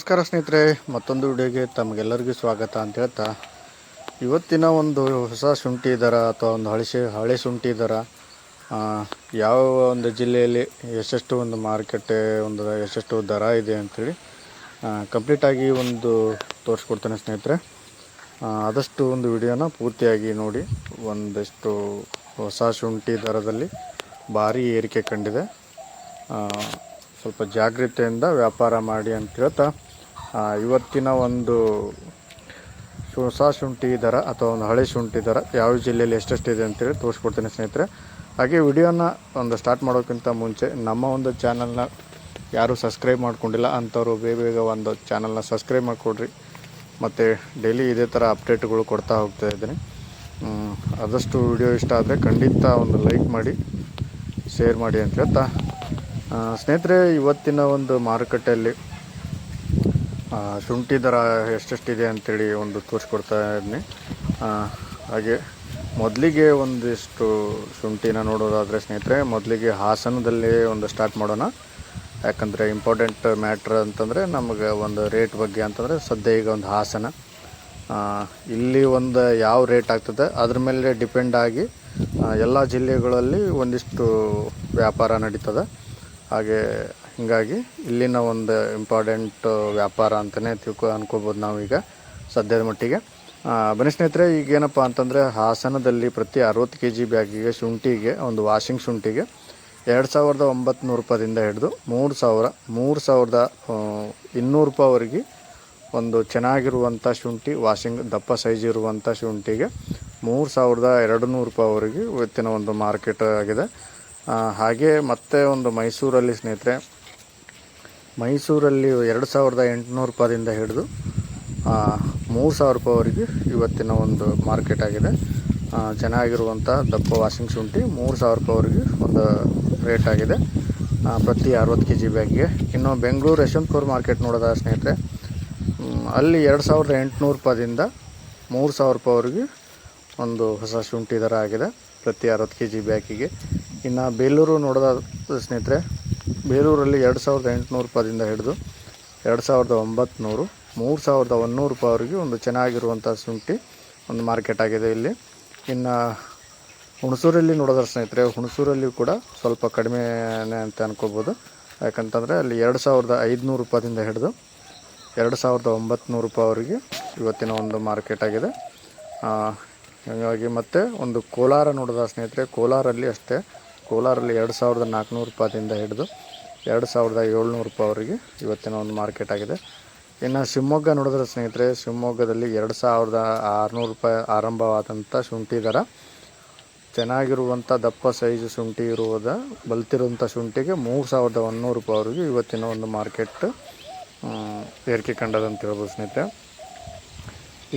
ನಮಸ್ಕಾರ ಸ್ನೇಹಿತರೆ, ಮತ್ತೊಂದು ವಿಡಿಯೋಗೆ ತಮಗೆಲ್ಲರಿಗೂ ಸ್ವಾಗತ ಅಂತ ಹೇಳ್ತಾ, ಇವತ್ತಿನ ಒಂದು ಹೊಸ ಶುಂಠಿ ದರ ಅಥವಾ ಒಂದು ಹಳಸೆ, ಹಳೆ ಶುಂಠಿ ದರ ಯಾವ ಒಂದು ಜಿಲ್ಲೆಯಲ್ಲಿ ಎಷ್ಟೆಷ್ಟು ಒಂದು ಮಾರ್ಕೆಟ್ ಒಂದು ಎಷ್ಟೆಷ್ಟು ದರ ಇದೆ ಅಂಥೇಳಿ ಕಂಪ್ಲೀಟಾಗಿ ಒಂದು ತೋರಿಸ್ಕೊಡ್ತೇನೆ ಸ್ನೇಹಿತರೆ. ಆದಷ್ಟು ಒಂದು ವಿಡಿಯೋನ ಪೂರ್ತಿಯಾಗಿ ನೋಡಿ, ಒಂದಷ್ಟು ಹೊಸ ಶುಂಠಿ ದರದಲ್ಲಿ ಭಾರಿ ಏರಿಕೆ ಕಂಡಿದೆ. ಸ್ವಲ್ಪ ಜಾಗ್ರತೆಯಿಂದ ವ್ಯಾಪಾರ ಮಾಡಿ ಅಂತ ಹೇಳ್ತಾ ಇವತ್ತಿನ ಒಂದು ಹೊಸ ಶುಂಠಿ ದರ ಅಥವಾ ಒಂದು ಹಳೆ ಶುಂಠಿ ದರ ಯಾವ ಜಿಲ್ಲೆಯಲ್ಲಿ ಎಷ್ಟೆಷ್ಟಿದೆ ಅಂತೇಳಿ ತೋರಿಸ್ಕೊಡ್ತೀನಿ ಸ್ನೇಹಿತರೆ. ಹಾಗೆ ವಿಡಿಯೋನ ಒಂದು ಸ್ಟಾರ್ಟ್ ಮಾಡೋಕ್ಕಿಂತ ಮುಂಚೆ ನಮ್ಮ ಒಂದು ಚಾನಲ್ನ ಯಾರೂ ಸಬ್ಸ್ಕ್ರೈಬ್ ಮಾಡ್ಕೊಂಡಿಲ್ಲ ಅಂಥವ್ರು ಬೇಗ ಬೇಗ ಒಂದು ಚಾನಲ್ನ ಸಬ್ಸ್ಕ್ರೈಬ್ ಮಾಡಿಕೊಡ್ರಿ. ಮತ್ತು ಡೈಲಿ ಇದೇ ಥರ ಅಪ್ಡೇಟ್ಗಳು ಕೊಡ್ತಾ ಹೋಗ್ತಾ ಇದ್ದೀನಿ. ಆದಷ್ಟು ವಿಡಿಯೋ ಇಷ್ಟ ಆದರೆ ಖಂಡಿತ ಒಂದು ಲೈಕ್ ಮಾಡಿ ಶೇರ್ ಮಾಡಿ ಅಂತ ಹೇಳ್ತಾ. ಸ್ನೇಹಿತರೆ, ಇವತ್ತಿನ ಒಂದು ಮಾರುಕಟ್ಟೆಯಲ್ಲಿ ಶುಂಠಿ ದರ ಎಷ್ಟೆಷ್ಟಿದೆ ಅಂತೇಳಿ ಒಂದು ತೋರಿಸ್ಕೊಡ್ತಾ ಇದ್ದೀನಿ ಹಾಗೆ ಮೊದಲಿಗೆ ಒಂದಿಷ್ಟು ಶುಂಠಿನ ನೋಡೋದಾದರೆ ಸ್ನೇಹಿತರೆ, ಮೊದಲಿಗೆ ಹಾಸನದಲ್ಲಿ ಒಂದು ಸ್ಟಾರ್ಟ್ ಮಾಡೋಣ. ಯಾಕಂದರೆ ಇಂಪಾರ್ಟೆಂಟ್ ಮ್ಯಾಟ್ರ್ ಅಂತಂದರೆ ನಮಗೆ ಒಂದು ರೇಟ್ ಬಗ್ಗೆ ಅಂತಂದರೆ ಸದ್ಯ ಈಗ ಒಂದು ಹಾಸನ. ಇಲ್ಲಿ ಒಂದು ಯಾವ ರೇಟ್ ಆಗ್ತದೆ, ಅದ್ರ ಮೇಲೆ ಡಿಪೆಂಡ್ ಆಗಿ ಎಲ್ಲ ಜಿಲ್ಲೆಗಳಲ್ಲಿ ಒಂದಿಷ್ಟು ವ್ಯಾಪಾರ ನಡೀತದೆ. ಹಾಗೆ ಹೀಗಾಗಿ ಇಲ್ಲಿನ ಒಂದು ಇಂಪಾರ್ಟೆಂಟ್ ವ್ಯಾಪಾರ ಅಂತಲೇ ತಿಳ್ಕೊ, ಅನ್ಕೋಬೋದು ನಾವೀಗ ಸದ್ಯದ ಮಟ್ಟಿಗೆ. ಬನಿ ಬನ್ನಿ ಸ್ನೇಹಿತರೆ ಈಗ ಏನಪ್ಪ ಅಂತಂದರೆ ಹಾಸನದಲ್ಲಿ ಪ್ರತಿ ಅರವತ್ತು ಕೆ ಜಿ ಬ್ಯಾಗಿಗೆ ಶುಂಠಿಗೆ, ಒಂದು ವಾಷಿಂಗ್ ಶುಂಠಿಗೆ ಎರಡು ಸಾವಿರದ ಒಂಬತ್ತು ನೂರು ರೂಪಾಯಿಂದ ಹಿಡಿದು ಮೂರು ಸಾವಿರ, ಮೂರು ಸಾವಿರದ ಇನ್ನೂರು ರೂಪಾಯಿವರೆಗೆ ಒಂದು ಚೆನ್ನಾಗಿರುವಂಥ ಶುಂಠಿ, ವಾಷಿಂಗ್ ದಪ್ಪ ಸೈಜ್ ಇರುವಂಥ ಶುಂಠಿಗೆ ಮೂರು ಸಾವಿರದ ಎರಡು ನೂರು ರೂಪಾಯಿವರೆಗೆ ಇವತ್ತಿನ ಒಂದು ಮಾರ್ಕೆಟ್ ಆಗಿದೆ. ಹಾಗೆ ಮತ್ತೆ ಒಂದು ಮೈಸೂರಲ್ಲಿ ಸ್ನೇಹಿತರೆ ಮೈಸೂರಲ್ಲಿ ಎರಡು ಸಾವಿರದ ಎಂಟುನೂರು ರೂಪಾಯಿಂದ ಹಿಡಿದು ಮೂರು ಸಾವಿರ ರೂಪಾಯಿವರೆಗೆ ಇವತ್ತಿನ ಒಂದು ಮಾರ್ಕೆಟ್ ಆಗಿದೆ. ಚೆನ್ನಾಗಿರುವಂಥ ದಪ್ಪ ವಾಷಿಂಗ್ ಶುಂಠಿ ಮೂರು ಸಾವಿರ ರೂಪಾಯಿವರೆಗೆ ಒಂದು ರೇಟ್ ಆಗಿದೆ. ಪ್ರತಿ ಅರವತ್ತು ಕೆ ಜಿ ಬ್ಯಾಗ್ಗೆ. ಇನ್ನು ಬೆಂಗಳೂರು ಯಶವಂತಪುರ ಮಾರ್ಕೆಟ್ ನೋಡೋದ ಸ್ನೇಹಿತರೆ ಅಲ್ಲಿ ಎರಡು ಸಾವಿರದ ಎಂಟುನೂರು ರೂಪಾಯಿಂದ ಮೂರು ಸಾವಿರ ರೂಪಾಯಿವರೆಗೆ ಒಂದು ಹೊಸ ಶುಂಠಿ ದರ ಆಗಿದೆ ಪ್ರತಿ ಅರವತ್ತು ಕೆ ಜಿ ಬ್ಯಾಗಿಗೆ. ಇನ್ನು ಬೇಲೂರು ನೋಡೋದ ಸ್ನೇಹಿತರೆ ಬೇಲೂರಲ್ಲಿ ಎರಡು ಸಾವಿರದ ಎಂಟುನೂರು ರೂಪಾಯಿಂದ ಹಿಡಿದು ಎರಡು ಸಾವಿರದ ಒಂಬತ್ತು ಮೂರು ಸಾವಿರದ ಒಂದೂರು ರೂಪಾಯಿವರೆಗೆ ಒಂದು ಚೆನ್ನಾಗಿರುವಂಥ ಶುಂಠಿ ಒಂದು ಮಾರ್ಕೆಟ್ ಆಗಿದೆ ಇಲ್ಲಿ. ಇನ್ನು ಹುಣಸೂರಲ್ಲಿ ನೋಡೋದ್ರ ಸ್ನೇಹಿತರೆ ಹುಣಸೂರಲ್ಲಿ ಕೂಡ ಸ್ವಲ್ಪ ಕಡಿಮೆನೇ ಅಂತ ಅನ್ಕೋಬೋದು. ಯಾಕಂತಂದರೆ ಅಲ್ಲಿ ಎರಡು ಸಾವಿರದ ಐದುನೂರು ರೂಪಾಯಿಂದ ಹಿಡಿದು ಎರಡು ಸಾವಿರದ ಒಂಬತ್ತು ರೂಪಾಯಿವರೆಗೆ ಇವತ್ತಿನ ಒಂದು ಮಾರ್ಕೆಟ್ ಆಗಿದೆ. ಹಾಗಾಗಿ ಮತ್ತು ಒಂದು ಕೋಲಾರ ನೋಡೋದ ಸ್ನೇಹಿತರೆ, ಕೋಲಾರಲ್ಲಿ ಅಷ್ಟೇ ಕೋಲಾರಲ್ಲಿ ಎರಡು ಸಾವಿರದ ನಾಲ್ಕುನೂರು ರೂಪಾಯಿಂದ ಹಿಡಿದು ಎರಡು ಸಾವಿರದ ಏಳ್ನೂರು ರೂಪಾಯಿವರೆಗೆ ಇವತ್ತಿನ ಒಂದು ಮಾರ್ಕೆಟ್ ಆಗಿದೆ. ಇನ್ನು ಶಿವಮೊಗ್ಗ ನೋಡಿದ್ರೆ ಸ್ನೇಹಿತರೆ, ಶಿವಮೊಗ್ಗದಲ್ಲಿ ಎರಡು ಸಾವಿರದ ಆರುನೂರು ರೂಪಾಯಿ ಆರಂಭವಾದಂಥ ಶುಂಠಿ ದರ. ಚೆನ್ನಾಗಿರುವಂಥ ದಪ್ಪ ಸೈಜ್ ಶುಂಠಿ ಇರುವುದ, ಬಲ್ತಿರುವಂಥ ಶುಂಠಿಗೆ ಮೂರು ಸಾವಿರದ ಒಂದೂರು ರೂಪಾಯಿವರೆಗೂ ಇವತ್ತಿನ ಒಂದು ಮಾರ್ಕೆಟ್ ಏರಿಕೆ ಕಂಡದಂತ ಹೇಳ್ಬೋದು ಸ್ನೇಹಿತರೆ.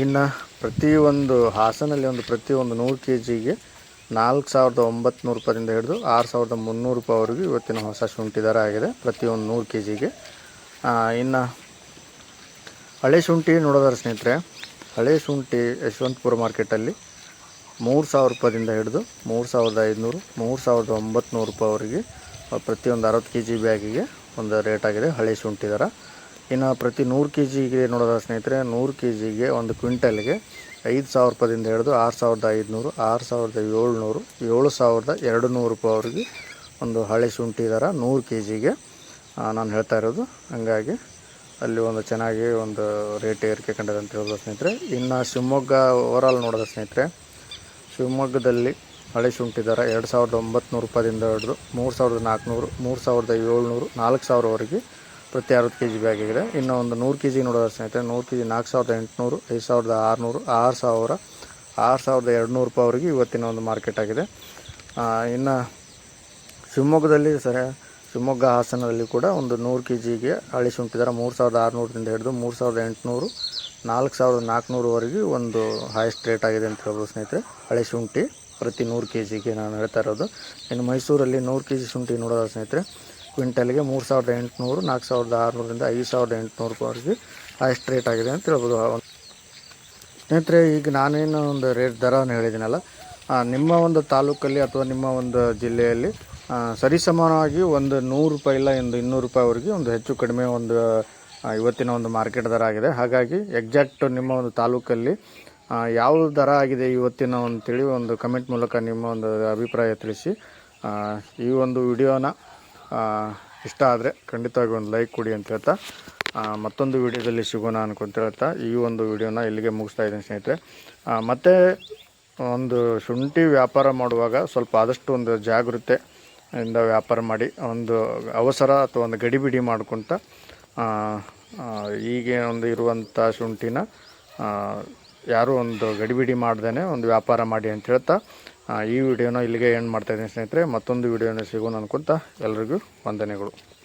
ಇನ್ನು ಪ್ರತಿಯೊಂದು ಹಾಸನಲ್ಲಿ ಒಂದು ಪ್ರತಿಯೊಂದು ನೂರು ಕೆ ಜಿಗೆ ನಾಲ್ಕು ಸಾವಿರದ ಒಂಬತ್ತು ರೂಪಾಯಿಂದ ಹಿಡಿದು ಆರು ಸಾವಿರದ ಮುನ್ನೂರು ರೂಪಾಯಿವರೆಗೂ ಇವತ್ತಿನ ಹೊಸ ಶುಂಠಿ ದರ ಆಗಿದೆ. ಪ್ರತಿಯೊಂದು ನೂರು ಕೆ ಜಿಗೆ ಇನ್ನು ಹಳೆ ಶುಂಠಿ ನೋಡೋದಾರ ಸ್ನೇಹಿತರೆ, ಹಳೆ ಶುಂಠಿ ಯಶವಂತಪುರ ಮಾರ್ಕೆಟಲ್ಲಿ ಮೂರು ಸಾವಿರ ರೂಪಾಯಿಂದ ಹಿಡಿದು ಮೂರು ಸಾವಿರದ ಐದುನೂರು, ಮೂರು ಸಾವಿರದ ಒಂಬತ್ತು ರೂಪಾಯಿವರೆಗೆ ಪ್ರತಿಯೊಂದು ಅರವತ್ತು ಕೆ ಜಿ ಬ್ಯಾಗಿಗೆ ಒಂದು ರೇಟ್ ಆಗಿದೆ ಹಳೆ ಶುಂಠಿ ದರ. ಇನ್ನು ಪ್ರತಿ ನೂರು ಕೆ ಜಿಗೆ ನೋಡೋದ ಸ್ನೇಹಿತರೆ, ನೂರು ಕೆ ಜಿಗೆ ಒಂದು ಕ್ವಿಂಟಲ್ಗೆ ಐದು ಸಾವಿರ ರೂಪಾಯಿಂದ ಹಿಡಿದು ಆರು ಸಾವಿರದ ಐದುನೂರು, ಆರು ಸಾವಿರದ ಏಳ್ನೂರು, ಏಳು ಸಾವಿರದ ಎರಡು ನೂರು ರೂಪಾಯಿವರೆಗೆ ಒಂದು ಹಳೆ ಶುಂಠಿ ದರ ನೂರು ಕೆ ಜಿಗೆ ನಾನು ಹೇಳ್ತಾ ಇರೋದು, ಹಂಗಾಗಿ ಅಲ್ಲಿ ಒಂದು ಚೆನ್ನಾಗಿ ಒಂದು ರೇಟ್ ಏರಿಕೆ ಕಂಡಿದೆ ಅಂತ ಹೇಳ್ಬೋದು ಸ್ನೇಹಿತರೆ. ಇನ್ನು ಶಿವಮೊಗ್ಗ ಓವರಾಲ್ ನೋಡಿದ್ರೆ ಸ್ನೇಹಿತರೆ. ಶಿವಮೊಗ್ಗದಲ್ಲಿ ಹಳೆ ಶುಂಠಿ ದರ ಎರಡು ಸಾವಿರದ ಒಂಬತ್ತು ರೂಪಾಯಿಂದ ಹಿಡಿದು ಮೂರು ಸಾವಿರದ ನಾಲ್ಕುನೂರು, ಮೂರು ಸಾವಿರದ ಏಳ್ನೂರು, ನಾಲ್ಕು ಸಾವಿರವರೆಗೆ ಪ್ರತಿ ಅರವತ್ತು ಕೆ ಜಿ ಬ್ಯಾಗ್ ಆಗಿದೆ ಇನ್ನು ಒಂದು ನೂರು ಕೆ ಜಿ ನೋಡೋದು ಸ್ನೇಹಿತರೆ? ನೂರು ಕೆ ಜಿ ನಾಲ್ಕು ಸಾವಿರದ ಎಂಟುನೂರು, ಐದು ಸಾವಿರದ ಆರುನೂರು, ಆರು ಸಾವಿರ, ಆರು ಸಾವಿರದ ಎರಡುನೂರು ರೂಪಾಯಿವರೆಗೆ ಇವತ್ತಿನ ಒಂದು ಮಾರ್ಕೆಟ್ ಆಗಿದೆ. ಇನ್ನು ಶಿವಮೊಗ್ಗದಲ್ಲಿ ಸರ, ಶಿವಮೊಗ್ಗ ಹಾಸನದಲ್ಲಿ ಕೂಡ ಒಂದು ನೂರು ಕೆ ಜಿಗೆ ದರ ಮೂರು ಸಾವಿರದ ಆರುನೂರರಿಂದ ಹಿಡಿದು ಮೂರು ಸಾವಿರದ ಎಂಟುನೂರು, ನಾಲ್ಕು ಸಾವಿರದ ನಾಲ್ಕುನೂರುವರೆಗೆ ಒಂದು ಹೈಯೆಸ್ಟ್ ರೇಟ್ ಆಗಿದೆ ಅಂತ ಹೇಳ್ಬೋದು ಸ್ನೇಹಿತರೆ. ಹಳೆ ಶುಂಠಿ ಪ್ರತಿ ನೂರು ಕೆ ಜಿಗೆ ನಾನು ಹೇಳ್ತಾ ಇರೋದು. ಇನ್ನು ಮೈಸೂರಲ್ಲಿ ನೂರು ಕೆ ಜಿ ಶುಂಠಿ ನೋಡೋದ ಸ್ನೇಹಿತರೆ? ಕ್ವಿಂಟಲ್ಗೆ ಮೂರು ಸಾವಿರದ ಎಂಟುನೂರು, ನಾಲ್ಕು ಸಾವಿರದ ಆರುನೂರಿಂದ ಐದು ಸಾವಿರದ ಎಂಟುನೂರು ರೂಪಾಯಿವರೆಗೆ ಹೈಯೆಸ್ಟ್ ರೇಟ್ ಆಗಿದೆ ಅಂತ ಹೇಳ್ಬೋದು. ಸ್ನೇಹಿತರೆ, ಈಗ ನಾನೇನು ಒಂದು ರೇಟ್ ದರವನ್ನು ಹೇಳಿದ್ದೀನಲ್ಲ ನಿಮ್ಮ ಒಂದು ತಾಲೂಕಲ್ಲಿ ಅಥವಾ ನಿಮ್ಮ ಒಂದು ಜಿಲ್ಲೆಯಲ್ಲಿ ಸರಿಸಮಾನವಾಗಿ ಒಂದು ನೂರು ರೂಪಾಯಿ ಇಲ್ಲ ಒಂದು ಇನ್ನೂರು ರೂಪಾಯಿವರೆಗೆ ಒಂದು ಹೆಚ್ಚು ಕಡಿಮೆ ಒಂದು ಇವತ್ತಿನ ಒಂದು ಮಾರ್ಕೆಟ್ ದರ ಆಗಿದೆ. ಹಾಗಾಗಿ ಎಕ್ಸಾಕ್ಟ್ ನಿಮ್ಮ ಒಂದು ತಾಲೂಕಲ್ಲಿ ಯಾವ ದರ ಆಗಿದೆ ಇವತ್ತಿನ ಅಂತೇಳಿ ಒಂದು ಕಮೆಂಟ್ ಮೂಲಕ ನಿಮ್ಮ ಒಂದು ಅಭಿಪ್ರಾಯ ತಿಳಿಸಿ ಈ ಒಂದು ವಿಡಿಯೋನ ಇಷ್ಟ ಆದರೆ ಖಂಡಿತವಾಗಿ ಒಂದು ಲೈಕ್ ಕೊಡಿ ಅಂತ ಹೇಳ್ತಾ ಮತ್ತೊಂದು ವಿಡಿಯೋದಲ್ಲಿ ಸಿಗೋಣ ಅನ್ಕೊಂತ ಹೇಳ್ತಾ, ಈ ಒಂದು ವಿಡಿಯೋನ ಇಲ್ಲಿಗೆ ಮುಗಿಸ್ತಾ ಇದ್ದೀನಿ ಸ್ನೇಹಿತರೆ. ಮತ್ತು ಒಂದು ಶುಂಠಿ ವ್ಯಾಪಾರ ಮಾಡುವಾಗ ಸ್ವಲ್ಪ ಆದಷ್ಟು ಒಂದು ಜಾಗೃತೆ ಇಂದ ವ್ಯಾಪಾರ ಮಾಡಿ, ಒಂದು ಅವಸರ ಅಥವಾ ಒಂದು ಗಡಿಬಿಡಿ ಮಾಡ್ಕೊತ ಈಗ ಒಂದು ಇರುವಂಥ ಶುಂಠಿನ ಯಾರೂ ಒಂದು ಗಡಿಬಿಡಿ ಮಾಡ್ದೇ ಒಂದು ವ್ಯಾಪಾರ ಮಾಡಿ ಅಂತ ಹೇಳ್ತಾ ಈ ವಿಡಿಯೋನ ಇಲ್ಲಿಗೆ ಎಂಡ್ ಮಾಡ್ತಾಯಿದ್ದೀನಿ ಸ್ನೇಹಿತರೆ. ಮತ್ತೊಂದು ವಿಡಿಯೋನ ಸಿಗೋಣ ಅನ್ಕೊತ ಎಲ್ರಿಗೂ ವಂದನೆಗಳು.